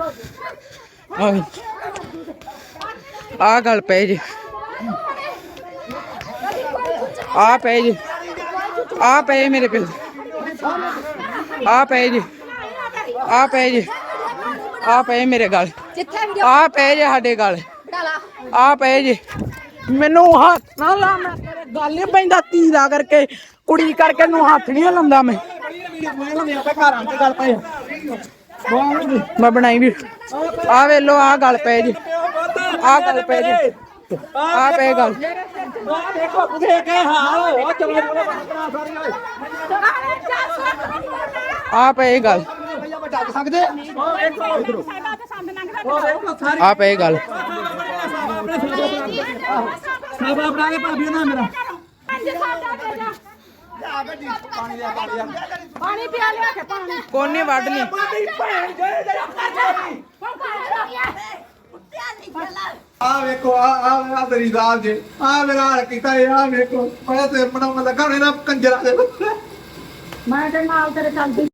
ਆ ਵੀ ਆ ਗੱਲ ਪਏ ਜੀ। ਆ ਪਏ ਜੀ। ਆ ਪਏ ਮੇਰੇ ਪਿੰਡ ਆ ਪਏ ਜੀ। ਆ ਪਏ ਜੀ। ਆ ਪਏ ਮੇਰੇ ਗੱਲ। ਆ ਪਏ ਜੀ ਸਾਡੇ ਗੱਲ। ਆ ਪਏ ਜੀ। ਮੈਨੂੰ ਹੱਥ ਨਾ ਲਾ ਮੈਂ ਤੇਰੇ ਗੱਲ ਨਹੀਂ ਪੈਂਦਾ ਧੀਰਾ ਕਰਕੇ। ਕੁੜੀ ਕਰਕੇ ਨੂੰ ਹੱਥ ਨਹੀਂ ਲਾਉਂਦਾ ਮੈਂ। ਮੈਂ ਬਣਾਈ ਵੀ। ਆ ਵੇਲੋ, ਆ ਗੱਲ ਪਏ ਜੀ। ਆ ਗੱਲ ਪਏ ਜੀ। ਆ ਪਏ ਗੱਲ। ਦੇਖੋ ਦੇਖ ਕੇ ਹਾਲ ਉਹ ਚੰਗੇ ਆ ਪਏ ਗੱਲ ਭਈਆ ਸਕਦੇ ਆ ਪਏ ਗੱਲ। ਸਾਬਾ ਬਣਾ ਕੇ ਭਾਬੀ ਨਾ ਮੇਰਾ। ਪਾਣੀ ਪਿਆ ਲਿਆ ਕੇ ਪਾਣੀ। ਕੋਨੇ ਵੱਢ ਲਈ। ਆ ਵੇਖੋ ਆ ਆ ਆ ਤੇਰੀ ਜ਼ਾਲ ਜੇ। ਆ ਮੇਰਾ ਹਾਲ ਕੀਤਾ ਇਹ ਆ ਵੇਖੋ। ਮੈਂ ਤੇ ਬਣਾਉਣ ਲੱਗਾ ਨਾ ਕੰਜਰਾ ਦੇ ਮੈਂ ਤੇ ਨਾਲ ਤੇਰੇ ਚੱਲਦੀ।